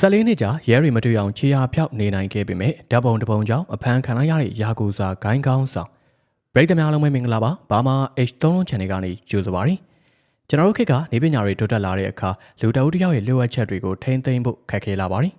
14နှစ်ကြာရဲရီမတွေ့အောင်ခြေရာဖြောက်နေနိုင်ခဲ့ပေမဲ့ဓာတ်ပုံတစ်ပုံကြောင့်အဖမ်းခံလိုက်ရတဲ့ယာကူစာဂိုင်းကောင်းဆောင်ပရိသတ်များလုံးပဲမင်္ဂလာပါဘာမာ H3 လုံး channel ကနေကြိုဆိုပါရစေကျွန်တော်တို့ခေတ်ကနေပညာတွေတိုးတက်လာတဲ့အခါလူတအုပ်တစ်ယောက်ရဲ့လိုအပ်ချက်တွေကိုထိန်းသိမ်းဖို့ခက်ခဲလာပါတယ်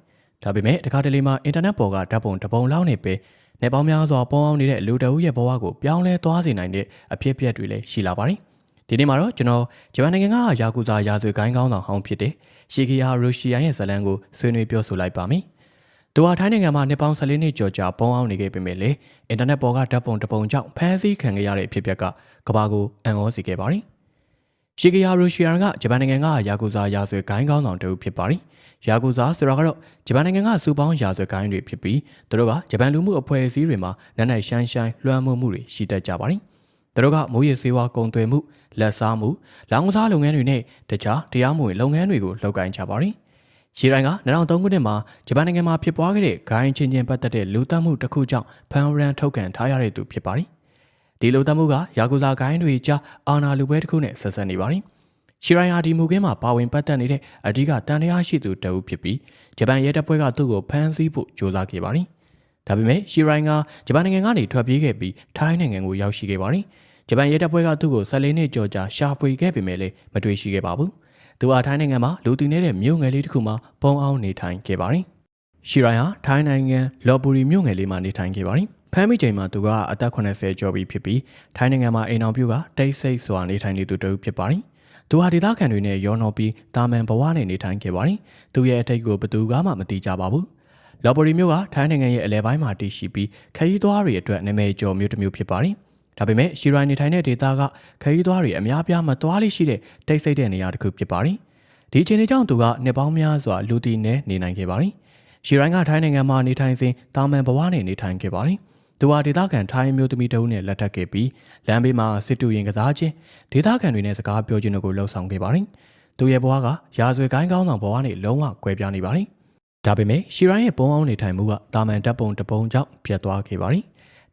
ဒါပေမဲ့တခါတလေမှာအင်တာနက်ပေါ်ကဓာတ်ပုံတစ်ပုံလောက်နေပဲနေပေါင်းများစွာပေါအောင်နေတဲ့လူတအုပ်ရဲ့ဘဝကိုပြောင်းလဲသွားစေနိုင်တဲ့အဖြစ်အပျက်တွေလည်းရှိလာပါတယ် ဒီနေ့မှာတော့ကျွန်တော်ဂျပန်နိုင်ငံကယာကူဇာရာဇဝဂိုင်းကောင်းဆောင်ဟောင်းဖြစ်တဲ့ရှီကီယာရူရှီယန်ရဲ့ဇာတ်လမ်းကိုဆွေးနွေးပြောဆိုလိုက်ပါမယ်။သူဟာထိုင်းနိုင်ငံမှာနှစ်ပေါင်း14နှစ်ကျော်ကြာပုံအောင်နေခဲ့ပေမဲ့လေအင်တာနက်ပေါ်ကဓာတ်ပုံတစ်ပုံကြောင့်ဖမ်းဆီးခံခဲ့ရတဲ့အဖြစ်အပျက်ကကမ္ဘာကိုအံ့ဩစေခဲ့ပါတယ်။ရှီကီယာရူရှီယန်ကဂျပန်နိုင်ငံကယာကူဇာရာဇဝဂိုင်းကောင်းဆောင်တစ်ဦးဖြစ်ပါတယ်။ယာကူဇာဆိုတာကတော့ဂျပန်နိုင်ငံကစူပေါင်းရာဇဝဂိုင်းတွေဖြစ်ပြီးသူတို့ကဂျပန်လူမှုအဖွဲ့အစည်းတွေမှာနာနိုင်ရှိုင်းရှိုင်းလွှမ်းမိုးမှုတွေရှိတတ်ကြပါတယ်။ သူတို့ကမိုးရေဆေးဝါးကုန်သွယ်မှုလက်စားမှုလောင်ကစားလုပ်ငန်းတွေနဲ့တခြားတရားမဝင်လုပ်ငန်းတွေကိုလုပ်ကိုင်ကြပါတယ်။ရှီရိုင်းက2003ခုနှစ်မှာဂျပန်နိုင်ငံမှာဖြစ်ပွားခဲ့တဲ့ဂိုင်းချင်းချင်းပတ်သက်တဲ့လူသတ်မှုတစ်ခုကြောင့်ဖန်ရန်ထုတ်ကန်ထားရတဲ့သူဖြစ်ပါတယ်။ဒီလူသတ်မှုကယာကူဇာဂိုင်းတွေကြားအာဏာလူပွဲတစ်ခုနဲ့ဆက်ဆက်နေပါတယ်။ရှီရိုင်းဟာဒီမူခင်းမှာပါဝင်ပတ်သက်နေတဲ့အဓိကတန်တရားရှိသူတအုပ်ဖြစ်ပြီးဂျပန်ရဲတပ်ဖွဲ့ကသူ့ကိုဖမ်းဆီးဖို့ကြိုးစားခဲ့ပါတယ်။ ဒါပေမဲ့ရှီရိုင်းကဂျပန်နိုင်ငံကနေထွက်ပြေးခဲ့ပြီးထိုင်းနိုင်ငံကိုရောက်ရှိခဲ့ပါတယ်။ဂျပန်ရဲတပ်ဖွဲ့ကသူ့ကို14နှစ်ကျော်ကြာရှာဖွေခဲ့ပေမဲ့လည်းမတွေ့ရှိခဲ့ပါဘူး။သူဟာထိုင်းနိုင်ငံမှာလူတည်နေတဲ့မြို့ငယ်လေးတစ်ခုမှာပုံအောင်နေထိုင်ခဲ့ပါတယ်။ရှီရိုင်ဟာထိုင်းနိုင်ငံလော်ပူရီမြို့ငယ်လေးမှာနေထိုင်ခဲ့ပါတယ်။ဖမ်းမိချိန်မှာသူကအသက်80ကျော်ပြီဖြစ်ပြီးထိုင်းနိုင်ငံမှာအိမ်အောင်ပြုကတိတ်ဆိတ်စွာနေထိုင်နေသူတစ်ဦးဖြစ်ပါတယ်။သူဟာဒေသခံတွေနဲ့ရောနှောပြီးတာမန်ဘဝနဲ့နေထိုင်ခဲ့ပါတယ်။သူရဲ့အထိတ်ကိုဘသူကမှမသိကြပါဘူး။ လော်ပူရီမြို့ကထိုင်းနိုင်ငံရဲ့အလဲပိုင်းမှာတည်ရှိပြီးခရီးသွားတွေအတွက်နာမည်ကျော်မြို့တစ်မြို့ဖြစ်ပါတယ်။ဒါပေမဲ့ရှီရိုင်နေထိုင်တဲ့ဒေသကခရီးသွားတွေအများပြားမသွားလိရှိတဲ့တိတ်ဆိတ်တဲ့နေရာတစ်ခုဖြစ်ပါတယ်။ဒီအချိန်လေးကြောင့်သူကနှစ်ပေါင်းများစွာလူတည်နေနေနိုင်ခဲ့ပါတယ်။ရှီရိုင်ကထိုင်းနိုင်ငံမှာနေထိုင်စဉ်တာမန်ဘဝနဲ့နေထိုင်ခဲ့ပါတယ်။သူဟာဒေသခံထိုင်းမျိုးသမီးတဦးနဲ့လက်ထပ်ခဲ့ပြီးလမ်းဘေးမှာစစ်တူရင်ကစားခြင်းဒေသခံတွေနဲ့စကားပြောခြင်းတို့ကိုလှုပ်ဆောင်ခဲ့ပါတယ်။သူရဲ့ဘဝကရာဇဝတ်ကိုင်းကောင်းဆောင်ဘဝနဲ့လုံးဝကွဲပြားနေပါတယ်။ ဒါပေမဲ့ရှီရိုင်းရဲ့ပုံအောင်နေထိုင်မှုကတာမန်တပ်ပုံတပုံကြောင့်ပြတ်သွားခဲ့ပါတယ်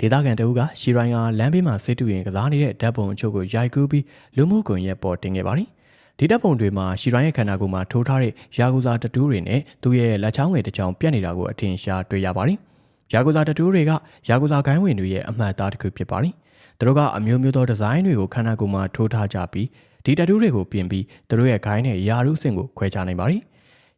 ဒေသခံတအုပ်ကရှီရိုင်းကလမ်းဘေးမှာစစ်တူရင်ကစားနေတဲ့ဓာတ်ပုံအချို့ကိုရိုက်ကူးပြီးလူမှုကွန်ရက်ပေါ်တင်ခဲ့ပါတယ်။ဒီဓာတ်ပုံတွေမှာရှီရိုင်းရဲ့ခန္ဓာကိုယ်မှာထိုးထားတဲ့ယာကူဇာတတူးတွေနဲ့သူ့ရဲ့လက်ချောင်းငယ်တစ်ချောင်းပြတ်နေတာကိုအထင်ရှားတွေ့ရပါတယ်။ယာကူဇာတတူးတွေကယာကူဇာဂိုင်းဝင်တွေရဲ့အမှတ်အသားတစ်ခုဖြစ်ပါတယ်။သူတို့ကအမျိုးမျိုးသောဒီဇိုင်းတွေကိုခန္ဓာကိုယ်မှာထိုးထားကြပြီးဒီတတူးတွေကိုပြင်ပြီးသူတို့ရဲ့ဂိုင်းနဲ့ယာရုစင်ကိုခွဲခြားနိုင်ပါတယ်။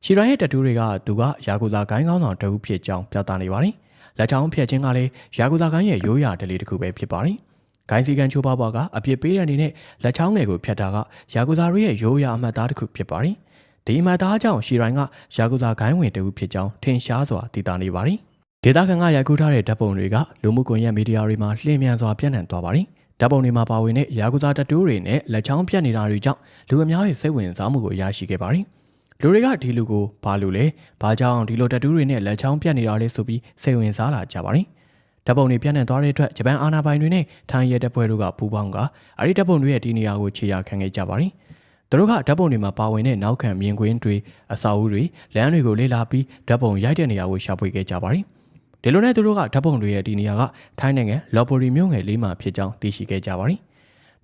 ရှီရိုင်းရဲ့တတူးတွေကသူကယာကူဇာဂိုင်းကောင်းဆောင်တအုပ်ဖြစ်ကြောင်းပြသနေပါတယ်။လက်ချောင်းဖျက်ခြင်းကလည်းယာကူဇာကိုင်းရဲ့ရိုးရာဒလေးတစ်ခုပဲဖြစ်ပါတယ်။ဂိုင်းစီကန်ချိုးပါပွားကအပြစ်ပေးတဲ့အနေနဲ့လက်ချောင်းငယ်ကိုဖျက်တာကယာကူဇာရဲ့ရိုးရာအမှတ်သားတစ်ခုဖြစ်ပါတယ်။ဒီအမှတ်သားကြောင့်ရှီရိုင်းကယာကူဇာဂိုင်းဝင်တူဖြစ်ကြောင်းထင်ရှားစွာသိတာနေပါတယ်။ဒေတာခန်ကရိုက်ကူးထားတဲ့ဓာတ်ပုံတွေကလူမှုကွန်ရက်မီဒီယာတွေမှာလျှင်မြန်စွာပြန့်နှံ့သွားပါတယ်။ဓာတ်ပုံတွေမှာပါဝင်တဲ့ယာကူဇာတတူးတွေနဲ့လက်ချောင်းပြတ်နေတာတွေကြောင့်လူအများရဲ့စိတ်ဝင်စားမှုကိုရရှိခဲ့ပါတယ်။ လူတွေကဒီလူကိုဘာလို့လဲဘာကြောင့်ဒီလိုတက်တူးတွေနဲ့လက်ချောင်းပြတ်နေတာလဲဆိုပြီးစိတ်ဝင်စားလာကြပါတယ်ဓာတ်ပုံတွေပြန့်နှံ့သွားတဲ့အတွက်ဂျပန်အာဏာပိုင်တွေနဲ့ထိုင်းရဲတပ်ဖွဲ့တို့ကပူးပေါင်းကအဲ့ဒီဓာတ်ပုံတွေရဲ့ဒီနေရာကိုခြေရာခံခဲ့ကြပါတယ်သူတို့ကဓာတ်ပုံတွေမှာပါဝင်တဲ့နောက်ခံမြင်ကွင်းတွေအစာအုပ်တွေလမ်းတွေကိုလေ့လာပြီးဓာတ်ပုံရိုက်တဲ့နေရာကိုရှာဖွေခဲ့ကြပါတယ်ဒီလိုနဲ့သူတို့ကဓာတ်ပုံတွေရဲ့ဒီနေရာကထိုင်းနိုင်ငံလော်ပိုရီမြို့ငယ်လေးမှာဖြစ်ကြောင်းသိရှိခဲ့ကြပါတယ်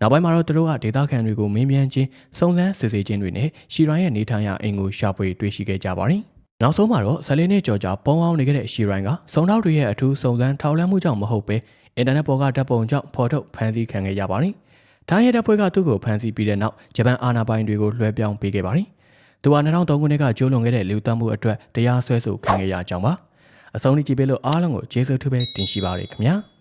နောက်ပိုင်းမှာတော့သူတို့ကဒေသခံတွေကိုမင်းမြန်းခြင်းစုံစမ်းစစ်ဆေးခြင်းတွေနဲ့ရှီရိုင်းရဲ့နေထိုင်ရာအိမ်ကိုရှာဖွေတွေ့ရှိခဲ့ကြပါတယ်။နောက်ဆုံးမှာတော့ဆယ်လေးနှစ်ကျော်ကြာပုံအောင်နေခဲ့တဲ့ရှီရိုင်းကစုံထောက်တွေရဲ့အထူးစုံစမ်းထောက်လှမ်းမှုကြောင့်မဟုတ်ပဲအင်တာနက်ပေါ်ကဓာတ်ပုံကြောင့်ဖော်ထုတ်ဖန်ဆီးခံခဲ့ရပါတယ်။တိုင်းရဲတပ်ဖွဲ့ကသူ့ကိုဖမ်းဆီးပြီးတဲ့နောက်ဂျပန်အာဏာပိုင်တွေကိုလွှဲပြောင်းပေးခဲ့ပါတယ်။သူဟာ2003ခုနှစ်ကကျိုးလွန်ခဲ့တဲ့လူသတ်မှုအတွက်တရားစွဲဆိုခံခဲ့ရကြောင်းပါ။အဆုံးထိကြည့်ပေးလို့အားလုံးကိုကျေးဇူးထူးပဲတင်ရှိပါရခင်ဗျာ။